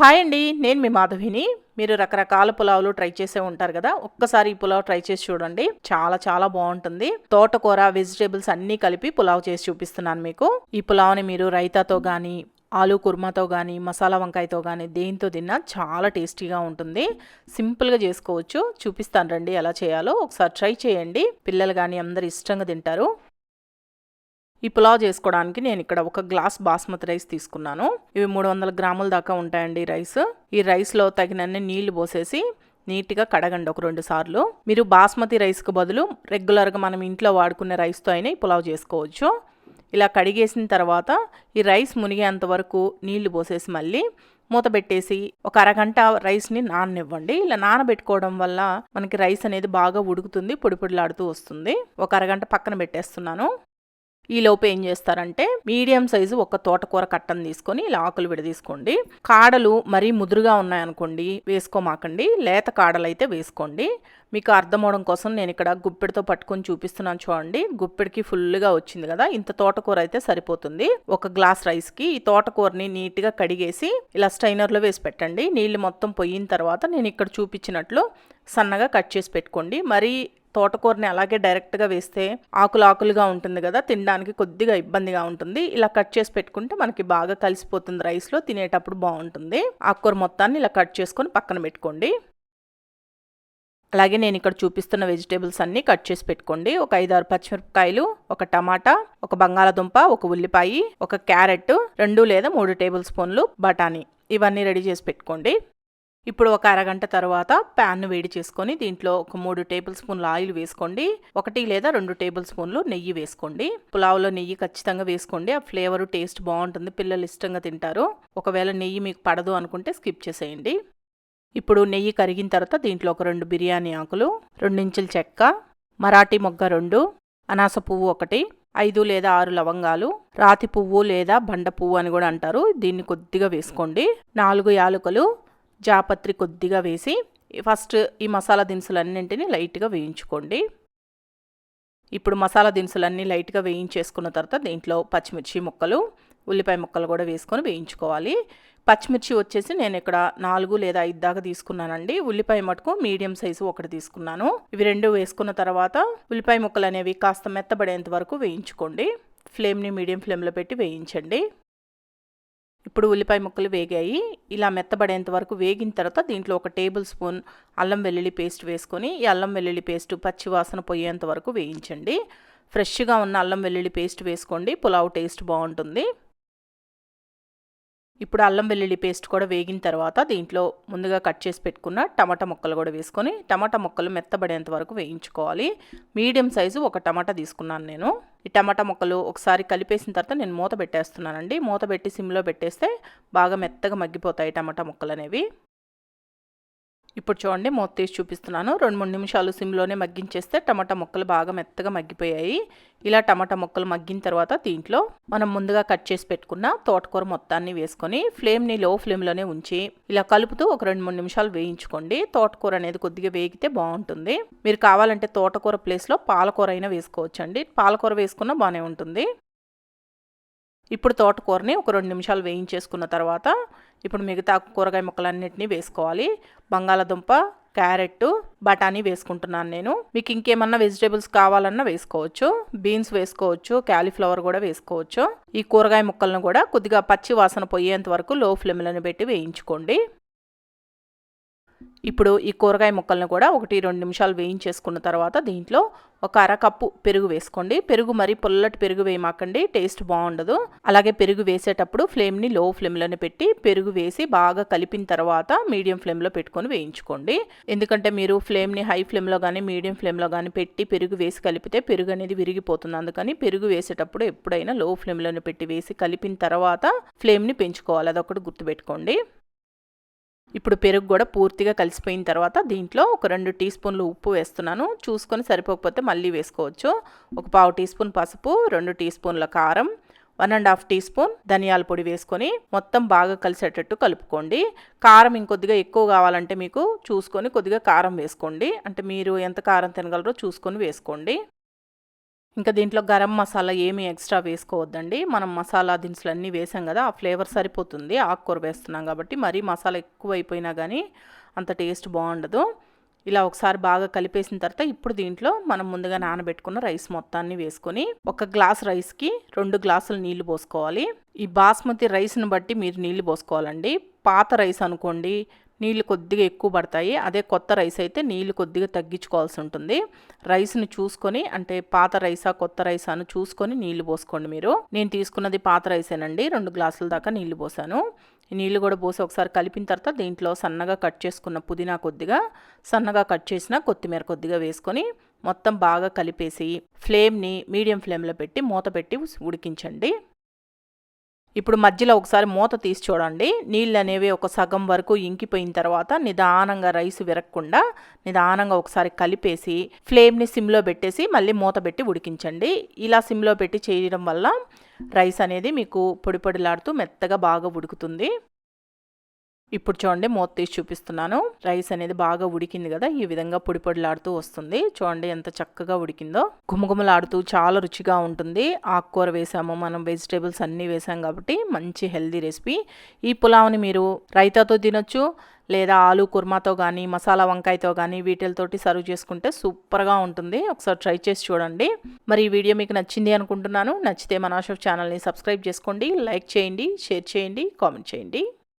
Hi అండి నేను మీ మాధవిని. మీరు రకరకాల పులావులు ట్రై చేసే ఉంటారు కదా ఒక్కసారి ఈ పులావ్ ట్రై చేసి చూడండి. చాలా చాలా బాగుంటుంది. తోటకూర వెజిటేబుల్స్ అన్నీ కలిపి పులావ్ చేసి చూపిస్తున్నాను మీకు. ఈ పులావ్ని మీరు రైతాతో కానీ ఆలు కుర్మాతో కానీ మసాలా వంకాయతో కానీ దేంతో తిన్నా చాలా టేస్టీగా ఉంటుంది. సింపుల్గా చేసుకోవచ్చు. చూపిస్తాను రండి ఎలా చేయాలో. ఒకసారి ట్రై చేయండి. పిల్లలు కానీ అందరు ఇష్టంగా తింటారు. ఈ పులావ్ చేసుకోవడానికి నేను ఇక్కడ ఒక గ్లాస్ బాస్మతి రైస్ తీసుకున్నాను. ఇవి మూడు వందల గ్రాముల దాకా ఉంటాయండి రైస్. ఈ రైస్లో తగినన్ని నీళ్ళు పోసేసి నీట్గా కడగండి ఒక రెండు సార్లు. మీరు బాస్మతి రైస్కి బదులు రెగ్యులర్గా మనం ఇంట్లో వాడుకునే రైస్తో అయినా ఈ పులావ్ చేసుకోవచ్చు. ఇలా కడిగేసిన తర్వాత ఈ రైస్ మునిగేంత వరకు నీళ్ళు పోసేసి మళ్ళీ మూత పెట్టేసి ఒక అరగంట రైస్ని నాననివ్వండి. ఇలా నానబెట్టుకోవడం వల్ల మనకి రైస్ అనేది బాగా ఉడుకుతుంది పొడిపొడిలాడుతూ వస్తుంది. ఒక అరగంట పక్కన పెట్టేస్తున్నాను. ఈ ఏం చేస్తారంటే మీడియం సైజు ఒక తోటకూర కట్టను తీసుకొని ఇలా ఆకులు విడదీసుకోండి. కాడలు మరీ ముదురుగా ఉన్నాయనుకోండి వేసుకోమాకండి. లేత కాడలు అయితే వేసుకోండి. మీకు అర్థం అవడం కోసం నేను ఇక్కడ గుప్పెడితో పట్టుకొని చూపిస్తున్నాను చూడండి. గుప్పెడికి ఫుల్గా వచ్చింది కదా ఇంత తోటకూర అయితే సరిపోతుంది. ఒక గ్లాస్ రైస్కి ఈ తోటకూరని నీట్గా కడిగేసి ఇలా స్ట్రైనర్లో వేసి పెట్టండి. నీళ్ళు మొత్తం పోయిన తర్వాత నేను ఇక్కడ చూపించినట్లు సన్నగా కట్ చేసి పెట్టుకోండి. మరీ తోటకూరని అలాగే డైరెక్ట్గా వేస్తే ఆకులు ఆకులుగా ఉంటుంది కదా తినడానికి కొద్దిగా ఇబ్బందిగా ఉంటుంది. ఇలా కట్ చేసి పెట్టుకుంటే మనకి బాగా కలిసిపోతుంది రైస్లో తినేటప్పుడు బాగుంటుంది. ఆకుకూర మొత్తాన్ని ఇలా కట్ చేసుకొని పక్కన పెట్టుకోండి. అలాగే నేను ఇక్కడ చూపిస్తున్న వెజిటేబుల్స్ అన్నీ కట్ చేసి పెట్టుకోండి. ఒక ఐదారు పచ్చిమిరపకాయలు ఒక టమాటా ఒక బంగాళదుంప ఒక ఉల్లిపాయ ఒక క్యారెట్ రెండు లేదా మూడు టేబుల్ స్పూన్లు బఠానీ ఇవన్నీ రెడీ చేసి పెట్టుకోండి. ఇప్పుడు ఒక అరగంట తర్వాత ప్యాన్ను వేడి చేసుకొని దీంట్లో ఒక మూడు టేబుల్ స్పూన్ల ఆయిల్ వేసుకోండి. ఒకటి లేదా రెండు టేబుల్ స్పూన్లు నెయ్యి వేసుకోండి. పులావ్లో నెయ్యి ఖచ్చితంగా వేసుకోండి. ఆ ఫ్లేవర్ టేస్ట్ బాగుంటుంది. పిల్లలు ఇష్టంగా తింటారు. ఒకవేళ నెయ్యి మీకు పడదు అనుకుంటే స్కిప్ చేసేయండి. ఇప్పుడు నెయ్యి కరిగిన తర్వాత దీంట్లో ఒక రెండు బిర్యానీ ఆకులు రెండించుల చెక్క మరాఠీ మొగ్గ రెండు అనాస పువ్వు ఒకటి ఐదు లేదా ఆరు లవంగాలు రాతి పువ్వు లేదా బండ పువ్వు అని కూడా అంటారు. దీన్ని కొద్దిగా వేసుకోండి. నాలుగు యాలకులు జాపత్రి కొద్దిగా వేసి ఫస్ట్ ఈ మసాలా దినుసులన్నింటినీ లైట్గా వేయించుకోండి. ఇప్పుడు మసాలా దినుసులన్నీ లైట్గా వేయించేసుకున్న తర్వాత దీంట్లో పచ్చిమిర్చి ముక్కలు ఉల్లిపాయ ముక్కలు కూడా వేసుకొని వేయించుకోవాలి. పచ్చిమిర్చి వచ్చేసి నేను ఇక్కడ నాలుగు లేదా ఐదు దాకా తీసుకున్నానండి. ఉల్లిపాయ మటుకు మీడియం సైజు ఒకటి తీసుకున్నాను. ఇవి రెండు వేసుకున్న తర్వాత ఉల్లిపాయ ముక్కలు అనేవి కాస్త మెత్తబడేంత వరకు వేయించుకోండి. ఫ్లేమ్ని మీడియం ఫ్లేమ్లో పెట్టి వేయించండి. ఇప్పుడు ఉల్లిపాయ ముక్కలు వేగాయి. ఇలా మెత్తబడేంత వరకు వేగిన తర్వాత దీంట్లో ఒక టేబుల్ స్పూన్ అల్లం వెల్లుల్లి పేస్ట్ వేసుకొని ఈ అల్లం వెల్లుల్లి పేస్ట్ పచ్చి వాసన పోయేంత వరకు వేయించండి. ఫ్రెష్గా ఉన్న అల్లం వెల్లుల్లి పేస్ట్ వేసుకోండి. పులావ్ టేస్ట్ బాగుంటుంది. ఇప్పుడు అల్లం వెల్లుల్లి పేస్ట్ కూడా వేగిన తర్వాత దీంట్లో ముందుగా కట్ చేసి పెట్టుకున్న టమాటా ముక్కలు కూడా వేసుకొని టమాటా ముక్కలు మెత్తబడేంత వరకు వేయించుకోవాలి. మీడియం సైజు ఒక టమాటా తీసుకున్నాను నేను. ఈ టమాటా ముక్కలు ఒకసారి కలిపేసిన తర్వాత నేను మూత పెట్టేస్తున్నానండి. మూత పెట్టి సిమ్లో పెట్టేస్తే బాగా మెత్తగా మగ్గిపోతాయి టమాటా ముక్కలు అనేవి ఇప్పుడు చూడండి మూత తీసి చూపిస్తున్నాను. రెండు మూడు నిమిషాలు సిమ్లోనే మగ్గించేస్తే టమాటా ముక్కలు బాగా మెత్తగా మగ్గిపోయాయి. ఇలా టమాటా ముక్కలు మగ్గిన తర్వాత దీంట్లో మనం ముందుగా కట్ చేసి పెట్టుకున్న తోటకూర మొత్తాన్ని వేసుకొని ఫ్లేమ్ని లో ఫ్లేమ్లోనే ఉంచి ఇలా కలుపుతూ ఒక రెండు మూడు నిమిషాలు వేయించుకోండి. తోటకూర అనేది కొద్దిగా వేగితే బాగుంటుంది. మీరు కావాలంటే తోటకూర ప్లేస్లో పాలకూర అయినా వేసుకోవచ్చండి. పాలకూర వేసుకున్నా బాగానే ఉంటుంది. ఇప్పుడు తోటకూరని ఒక రెండు నిమిషాలు వేయించేసుకున్న తర్వాత ఇప్పుడు మిగతా కూరగాయ ముక్కలన్నింటినీ వేసుకోవాలి. బంగాళాదుంప క్యారెట్ బఠానీ వేసుకుంటున్నాను నేను. మీకు ఇంకేమన్నా వెజిటేబుల్స్ కావాలన్నా వేసుకోవచ్చు. బీన్స్ వేసుకోవచ్చు క్యాలీఫ్లవర్ కూడా వేసుకోవచ్చు. ఈ కూరగాయ ముక్కలను కూడా కొద్దిగా పచ్చి వాసన పోయేంత వరకు లో ఫ్లేమ్లను పెట్టి వేయించుకోండి. ఇప్పుడు ఈ కూరగాయ ముక్కలను కూడా ఒకటి రెండు నిమిషాలు వేయించేసుకున్న తర్వాత దీంట్లో ఒక అరకప్పు పెరుగు వేసుకోండి. పెరుగు మరి పుల్లటి పెరుగు వేయమాకండి. టేస్ట్ బాగుండదు. అలాగే పెరుగు వేసేటప్పుడు ఫ్లేమ్ని లో ఫ్లేమ్లోనే పెట్టి పెరుగు వేసి బాగా కలిపిన తర్వాత మీడియం ఫ్లేమ్లో పెట్టుకొని వేయించుకోండి. ఎందుకంటే మీరు ఫ్లేమ్ని హై ఫ్లేమ్లో కానీ మీడియం ఫ్లేమ్లో కానీ పెట్టి పెరుగు వేసి కలిపితే పెరుగు అనేది విరిగిపోతుంది. అందుకని పెరుగు వేసేటప్పుడు ఎప్పుడైనా లో ఫ్లేమ్లోనే పెట్టి వేసి కలిపిన తర్వాత ఫ్లేమ్ని పెంచుకోవాలి. అదొకటి గుర్తుపెట్టుకోండి. ఇప్పుడు పెరుగు కూడా పూర్తిగా కలిసిపోయిన తర్వాత దీంట్లో ఒక రెండు టీ స్పూన్లు ఉప్పు వేస్తున్నాను. చూసుకొని సరిపోకపోతే మళ్ళీ వేసుకోవచ్చు. ఒక పావు టీ స్పూన్ పసుపు రెండు టీ స్పూన్ల కారం one and half teaspoon ధనియాల పొడి వేసుకొని మొత్తం బాగా కలిసేటట్టు కలుపుకోండి. కారం ఇంకొద్దిగా ఎక్కువ కావాలంటే మీకు చూసుకొని కొద్దిగా కారం వేసుకోండి. అంటే మీరు ఎంత కారం తినగలరో చూసుకొని వేసుకోండి. ఇంకా దీంట్లో గరం మసాలా ఏమీ ఎక్స్ట్రా వేసుకోవద్దండి. మనం మసాలా దినుసులు అన్నీ వేసాం కదా ఆ ఫ్లేవర్ సరిపోతుంది. ఆకుకూర వేస్తున్నాం కాబట్టి మరీ మసాలా ఎక్కువ అయిపోయినా కానీ అంత టేస్ట్ బాగుండదు. ఇలా ఒకసారి బాగా కలిపేసిన తర్వాత ఇప్పుడు దీంట్లో మనం ముందుగా నానబెట్టుకున్న రైస్ మొత్తాన్ని వేసుకొని ఒక గ్లాస్ రైస్కి రెండు గ్లాసులు నీళ్ళు పోసుకోవాలి. ఈ బాస్మతి రైస్ని బట్టి మీరు నీళ్ళు పోసుకోవాలండి. పాత రైస్ అనుకోండి నీళ్ళు కొద్దిగా ఎక్కువ పడతాయి. అదే కొత్త రైస్ అయితే నీళ్ళు కొద్దిగా తగ్గించుకోవాల్సి ఉంటుంది. రైస్ని చూసుకొని అంటే పాత రైసా కొత్త రైసా అని చూసుకొని నీళ్ళు పోసుకోండి మీరు. నేను తీసుకున్నది పాత రైసేనండి. రెండు గ్లాసుల దాకా నీళ్ళు పోసాను. నీళ్ళు కూడా పోసి ఒకసారి కలిపిన తర్వాత దీంట్లో సన్నగా కట్ చేసుకున్న పుదీనా కొద్దిగా సన్నగా కట్ చేసిన కొత్తిమీర కొద్దిగా వేసుకొని మొత్తం బాగా కలిపేసి ఫ్లేమ్ని మీడియం ఫ్లేమ్లో పెట్టి మూత పెట్టి ఉడికించండి. ఇప్పుడు మధ్యలో ఒకసారి మూత తీసి చూడండి. నీళ్ళు అనేవి ఒక సగం వరకు ఇంకిపోయిన తర్వాత నిదానంగా రైస్ విరగకుండా నిదానంగా ఒకసారి కలిపేసి ఫ్లేమ్ని సిమ్లో పెట్టేసి మళ్ళీ మూత పెట్టి ఉడికించండి. ఇలా సిమ్లో పెట్టి చేయడం వల్ల రైస్ అనేది మీకు పొడి పొడిలాడుతూ మెత్తగా బాగా ఉడుకుతుంది. ఇప్పుడు చూడండి మూత తీసి చూపిస్తున్నాను. రైస్ అనేది బాగా ఉడికింది కదా ఈ విధంగా పొడి పొడిలాడుతూ వస్తుంది. చూడండి ఎంత చక్కగా ఉడికిందో. గుమగుమలాడుతూ చాలా రుచిగా ఉంటుంది. ఆకుకూర వేసాము మనం వెజిటేబుల్స్ అన్నీ వేసాం కాబట్టి మంచి హెల్దీ రెసిపీ ఈ పులావ్ని మీరు రైతాతో తినొచ్చు లేదా ఆలు కుర్మాతో కానీ మసాలా వంకాయతో కానీ వీటితోటి సర్వ్ చేసుకుంటే సూపర్గా ఉంటుంది. ఒకసారి ట్రై చేసి చూడండి. మరి ఈ వీడియో మీకు నచ్చింది అనుకుంటున్నాను. నచ్చితే మన ఛానల్ని సబ్స్క్రైబ్ చేసుకోండి లైక్ చేయండి షేర్ చేయండి కామెంట్ చేయండి.